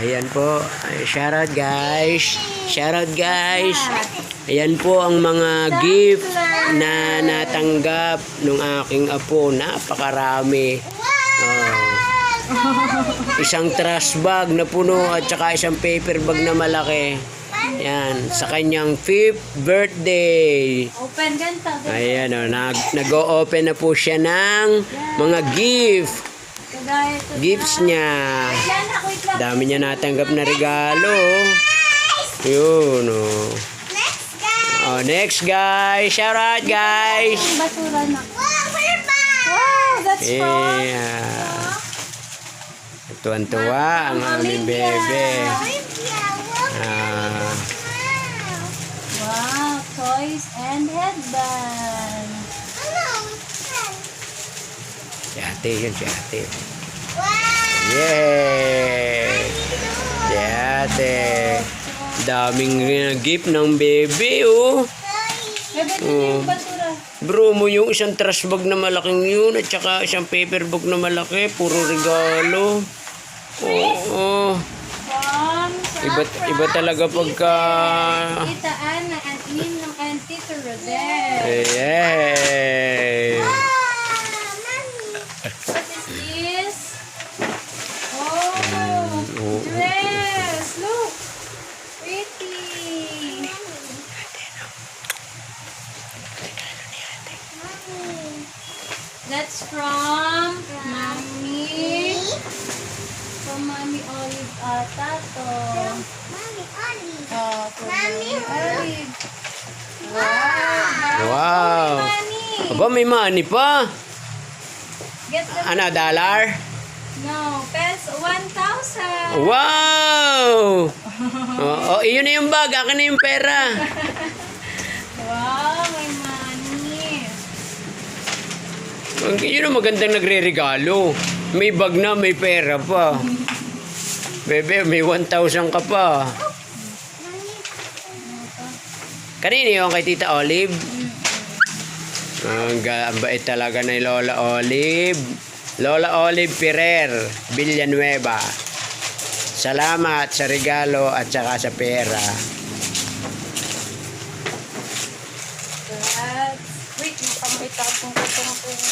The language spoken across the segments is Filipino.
Ayan po. Ay, Shoutout guys. Shoutout guys. Ayan po ang mga gift na natanggap nung aking apo. Napakarami. Oh. Isang trash bag na puno at saka isang paper bag na malaki. Yan, sa kanyang fifth birthday. Open ganito. Ayan o, nag, nag-o-open na po siya ng mga gift. Gifts niya. Dami niya natanggap na regalo. Yun o. Next guy. Oh, next guys. Shout out guys. Basura na. Wow, purple. Wow, that's from Yeah. Tuwan-tuwa ang aming bebe. Ah, Wow, toys and headband. Ano? si ate yun, si ate. Wow. Yay! Ate. Daming gift ng bebe, oh. Oh. Bro mo yung isang trash bag na malaking yun at saka isang paper bag na malaki. Puro regalo. Oo. From Iba, iba talaga pagka... Tita Ana and Ninong and Tito Rodel. Yay! Ah, What is this? Oh, oh. dress. Look. Pretty. That's from Mommy. From Mommy Olive ata to. Mommy, Ollie. Oh, from Mommy, Olive. Wow. Wow! Aba, may money pa. Get the Ano, dollar? No, peso 1,000. Wow! Oo, oh, iyon na yung bag. Akin na yung pera. Wow, may money. Ang- Yun ang magandang nagre-regalo. May bag na, may pera pa. Bebe, may 1,000 ka pa. Kanino yung kay Tita Olive? Ang bait talaga ni Lola Olive. Lola Olive Ferrer, Villanueva. Salamat sa regalo at saka sa pera. That's... Wait, kung kung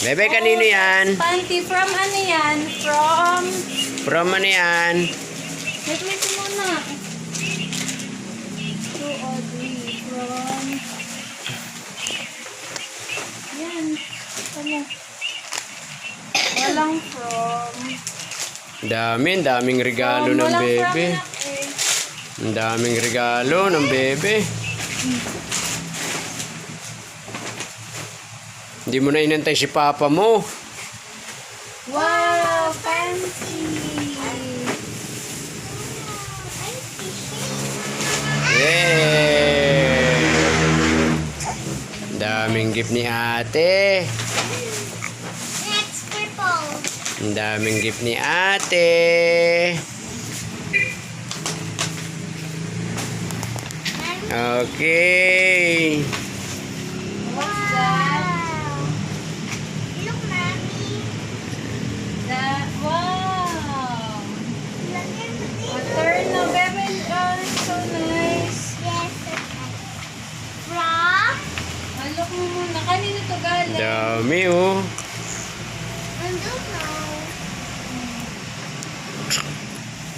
Bebe, kanino yan? Panty from ano yan? From... From ano yan? Wait, wait muna. Two or three. From... Yan. Ano? Walang from... Dami, daming regalo from, ng bebe. Eh. Ang daming regalo ng bebe. Hindi mo na inantay si papa mo. Wow, fancy! Yay! Daming gift ni ate. Next purple. Ang daming gift ni ate. Okay. What's that? Wow. Look, mommy. That, wow! Bebe. Oh, it's so nice. Yes. From? Ah, look mo muna. Kanino to galing? Dami oh.